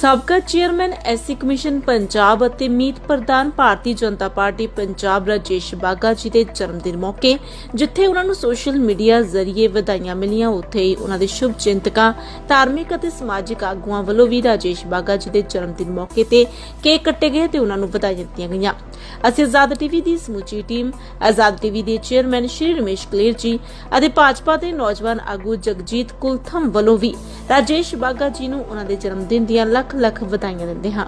ਸਾਬਕਾ chairman SC commission Punjab ਅਤੇ ਮੀਤ ਪ੍ਰਧਾਨ ਭਾਰਤੀ ਜਨਤਾ ਪਾਰਟੀ ਪੰਜਾਬ ਰਾਜੇਸ਼ ਬਾਗਾ ਜੀ ਦੇ ਜਨਮ ਦਿਨ ਮੌਕੇ, ਜਿੱਥੇ ਉਹਨਾਂ ਨੂੰ ਸੋਸ਼ਲ ਮੀਡੀਆ ਜ਼ਰੀਏ ਵਧਾਈਆਂ ਮਿਲੀਆਂ, ਉੱਥੇ ਹੀ ਉਹਨਾਂ ਦੇ ਸ਼ੁਭ ਚਿੰਤਕਾਂ, ਧਾਰਮਿਕ ਅਤੇ ਸਮਾਜਿਕ ਆਗੂਆਂ ਵੱਲੋਂ ਵੀ ਰਾਜੇਸ਼ ਬਾਗਾ ਜੀ ਦੇ ਜਨਮ ਦਿਨ ਮੌਕੇ ਤੇ ਕੇਕ ਕੱਟੇ ਗਏ ਤੇ ਉਹਨਾਂ ਨੂੰ ਵਧਾਈਆਂ ਦਿੱਤੀਆਂ ਗਈਆਂ। ਅਸੀਂ ਆਜ਼ਾਦ ਟੀਵੀ ਦੀ ਸਮੁੱਚੀ ਟੀਮ, ਆਜ਼ਾਦ ਟੀਵੀ ਦੇ ਚੇਅਰਮੈਨ ਸ਼੍ਰੀ ਰਮੇਸ਼ ਕਲੇਰ ਜੀ ਅਤੇ ਭਾਜਪਾ ਦੇ ਨੌਜਵਾਨ ਆਗੂ ਜਗਜੀਤ ਕੁਲਥਮ ਵੱਲੋਂ ਵੀ ਰਾਜੇਸ਼ ਬਾਗਾ ਜੀ ਨੂੰ ਉਹਨਾਂ ਦੇ ਜਨਮ ਦਿਨ ਦੀਆਂ ਲੱਖ ਲੱਖ ਵਧਾਈਆਂ ਦਿੰਦੇ ਹਾਂ।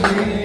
사랑이